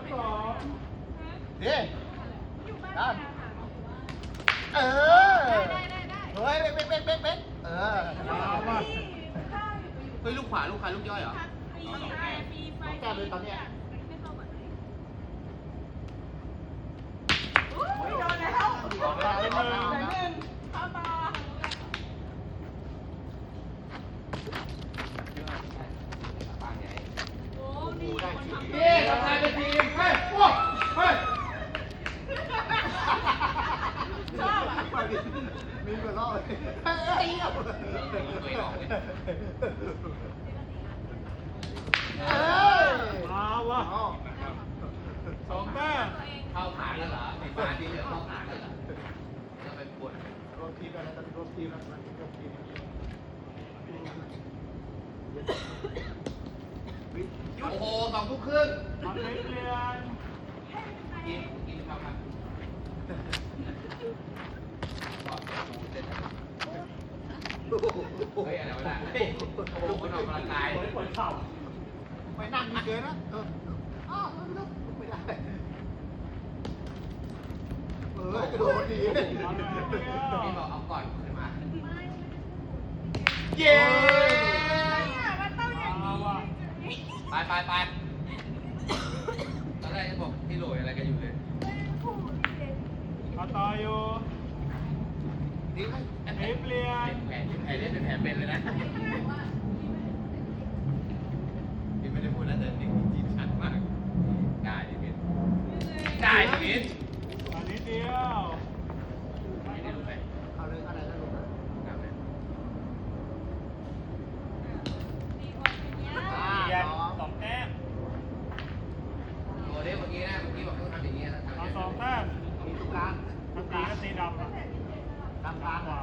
บสองเฮ้ยด้านเออได้ได้ได้เฮ้ยเบ๊กเบ๊กเบ๊กเบ๊กเออเอามาเฮ้ยลูกขวาลูกใครลูกย่อยเหรอฟรีไฟฟรีไฟแก้เลยตอนเนี้ยไม่เข้าก่อนเลยไม่โดนแล้วออกแล้วออกแล้วออกแล้วเข้าต่อ โอ้ดีคนทำ เย้ทำงานเป็นที มเฮ้ยว้าวเฮ้ยชอบอะมีเหมือนรอบเลยเฮ้ยเอ้ยมาวะสองแต้มเข้าขาแล้วเหรอไอ้ฟาที่เหลือเข้าขาแล้วเหรอจะไปปวดรวมทีมแล้วนะตอนนี้รวมทีมนะรวมทีม โอ้โหสองทุ่มครึ่งมาเปลี่ยนกินกินข้าวมันเฮ้ยอะไรวะน่ะเฮ้ยลูกคนออกกำลังกายปวดเข่าไปนั่งเกินนะเอออ้าวไม่ได้เออกระโดดดีพี่บอกเอาก่อนขึ้นมา เย้ มันต้องอย่าง มา นี้ วะ ไปไปไปตอนแรกจะบอกที่โหลยอะไรกันอยู่เลยมาต่ออยู่นี่ไม่เปลี่ยนแผลแผลเล่นเป็นแผลเป็นเลยนะพี่ไม่ได้พูดนะแต่นี่จริงชัดมาก ได้ดิมินได้ดิมิน อันนี้เดียว ไม่ได้รู้ไหม เอาเลยอะไรนะลูกนะ ครับเนี่ย อ่า เปลี่ยน สอง สองแต้ม ตัวเด็กเมื่อกี้นะเมื่อกี้บอกต้องทำอย่างนี้นะทำอ มา ย่าง ส นี้ องแต้ม มีตรงกลาง ทั้งำอะตามกลางขวา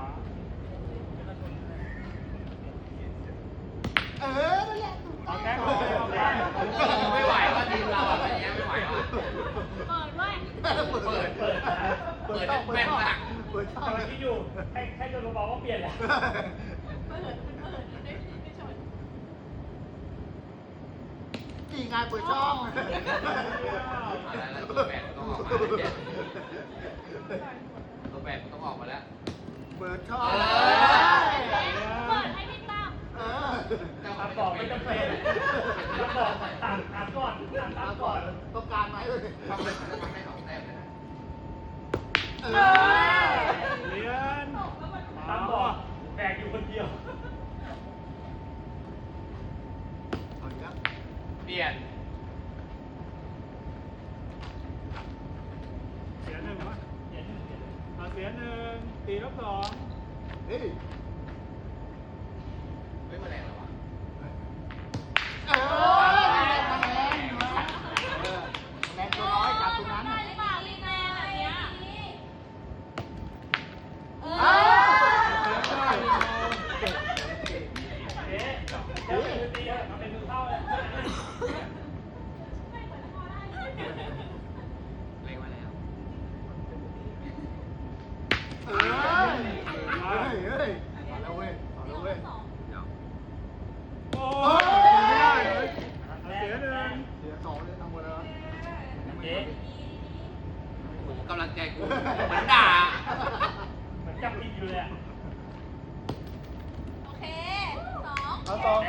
เออนั่นแหละเอาแต้เลยเอาแต้มไม่ไหวว่าทีมเราอะแบบนี้ไม่ไหวว่ะเปิดด้วยเปิดเปิด เปิดช่งเปิดช่องเปิดช่องกำลังคิดอยู่ให้ให้จนรู้บอกว่าเปลี่ยนแล้วเปิดเปิดได้ได้ชนนี่ไงเปิดช่องเอาแล้วแล้วตัวแบกต้องออกมาเนี่ย ตัวแบกต้องออกมาแล้ว เปิดช่องเออเปิดให้พี่ตั้มเออตามบอกไม่จำเป็นตามบอกถามถามก่อนถามตามก่อนต้องการไหมเลยทำเลยทำให้สองแต้มเลยนะ เอ เรียนตามบอกแบกอยู่คนเดียว เอาอีกแล้ว เปลี่ยน เสียหนึ่งวะเสียหนึ่ง เสียหนึ่งตีลบสองเฮ้ย ไม่มาแรงหรอวะ เออแรงมาแรงเออแรงตัวน้อยจับตรงนั้น ได้หรือเปล่าลีแมนแบบเนี้ยเอ เอ อ เอ๊ะเดี๋ยวมือตีอะมันเป็นมือเข้าเลย เล็งมาแล้ว เออเฮ้ยเฮ้ยเอาแล้วเว้ยเอาแล้ วเว้ยเดี๋ยวโอ้ยไม่ได้เลยเอาเสียหนึ่งเสียสองเลยทั้งหมดแล้วเอ๊ะโอ้โหกำลังใจกูเหมือนด่าเหมือนจับผิดอยู่เลยอะโอเคสอง เอาสอง